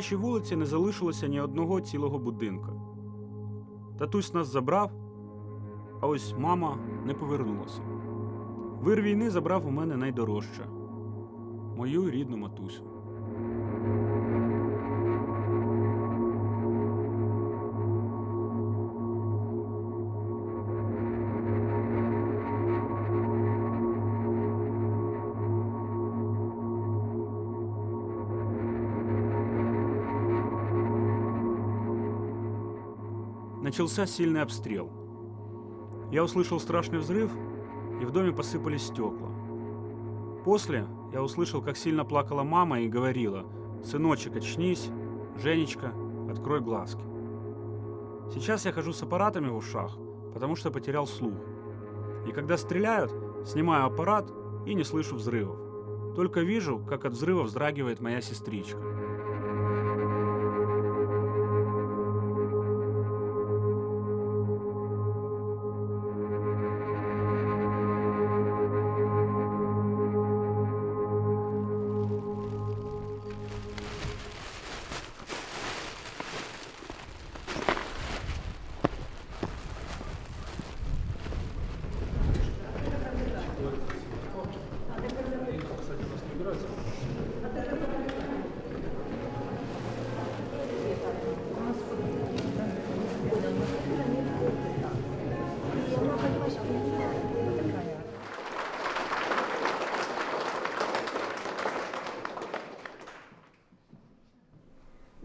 нашій вулиці не залишилося ні одного цілого будинка. Татусь нас забрав, а ось мама не повернулася. Вир війни забрав у мене найдорожче мою рідну матусю. Начался сильный обстрел. Я услышал страшный взрыв, и в доме посыпались стекла. После я услышал, как сильно плакала мама и говорила, «Сыночек, очнись, Женечка, открой глазки». Сейчас я хожу с аппаратами в ушах, потому что потерял слух. И когда стреляют, снимаю аппарат и не слышу взрывов. Только вижу, как от взрыва вздрагивает моя сестричка.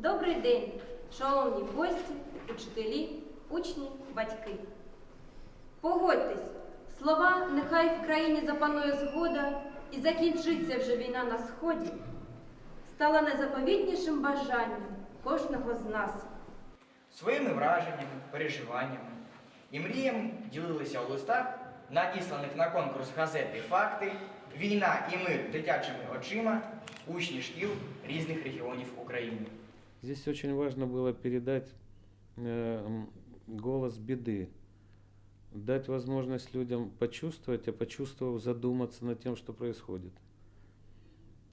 Добрий день, шановні гості, учителі, учні, батьки. Погодьтесь, слова нехай в країні запанує згода і закінчиться вже війна на сході, стала найзаповітнішим бажанням кожного з нас. Своїми враженнями, переживаннями і мріями ділилися у листах, надісланих на конкурс газети Факти, Війна і мир дитячими очима, учні шкіл різних регіонів України. Здесь очень важно было передать э, м, голос беды, дать возможность людям почувствовать, а почувствовав, задуматься над тем, что происходит.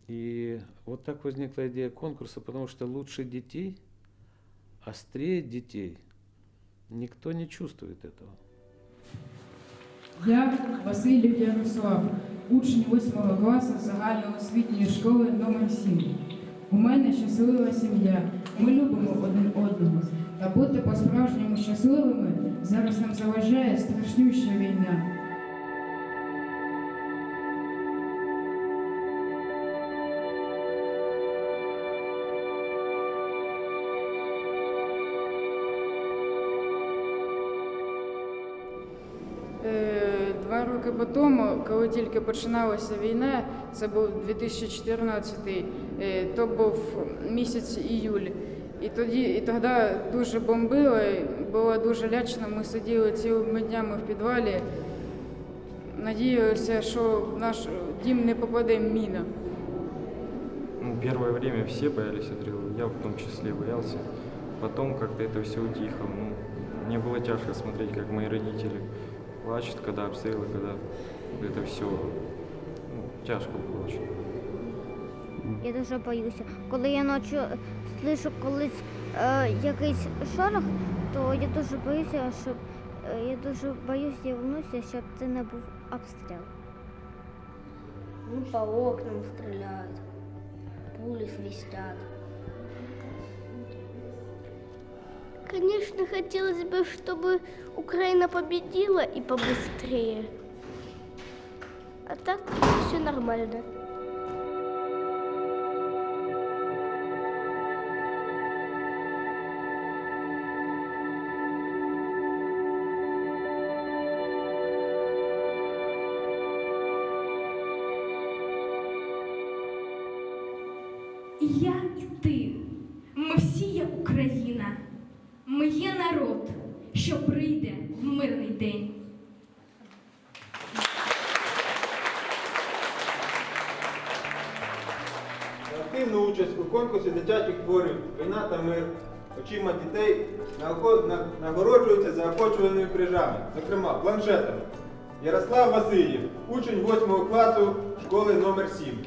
И вот так возникла идея конкурса, потому что лучше детей, острее детей, никто не чувствует этого. Я Васильів Ярослав, учень 8 класу загальноосвітньої школи номер 7 У мене щаслива сім'я. Ми любимо один одного. Та бути по-справжньому щасливими зараз нам заважає страшнюща війна. роки по тому, коли тільки починалася війна, це був 2014, е, то був місяць іюль. І тоді і тоді дуже бомбило, і було дуже лячно. Ми сиділи цілими днями в підвалі. Надіялися, що в наш дім не попаде міна. Ну, первое время все боялись взрывов, я в том числе боялся. Потом как-то это все утихло. Ну, мне было тяжко смотреть, как мои родители плачут, когда обстрелы, когда это все. Ну, тяжко было очень. Я дуже боюся. Коли я ночі слышу колись е, якийсь шорох, то я дуже боюся, щоб е, я дуже боюся я вернуся, щоб це не був обстріл. Ну, по окнам стреляют, пули свистят. Конечно, хотелось бы, чтобы Украина победила и побыстрее. А так все нормально. І я, і ти. Ми всі є Україна. Є народ, що прийде в мирний день. Активну участь у конкурсі дитячих творів Війна та мир очима дітей нагороджуються заохочуваними прижами, зокрема планшетами. Ярослав Васильєв, учень 8 класу школи номер 7.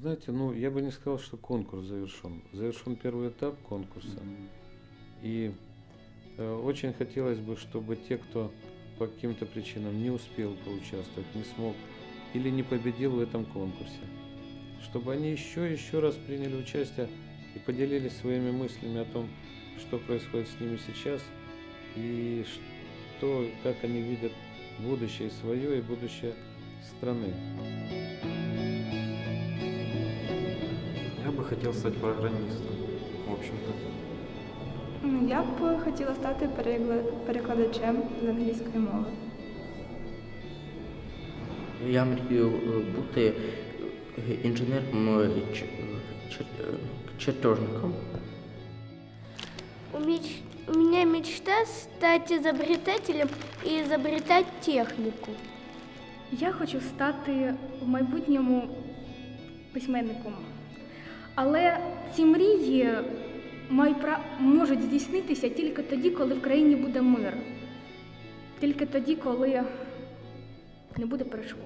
Знаете, ну я бы не сказал, что конкурс завершен. Завершен первый этап конкурса. И э, очень хотелось бы, чтобы те, кто по каким-то причинам не успел поучаствовать, не смог или не победил в этом конкурсе, чтобы они еще и еще раз приняли участие и поделились своими мыслями о том, что происходит с ними сейчас и что, как они видят будущее свое и будущее страны. Хотел стать программистом, в общем-то. Я б хотіла стати перекладачем з англійської мови. Я мрію е, бути е, інженером е, чертежником. У, меч- у меня мечта стать изобретателем и изобретать технику. Я хочу стати в майбутньому письменником. Але ці мрії можуть здійснитися тільки тоді, коли в країні буде мир. Тільки тоді, коли не буде перешкод.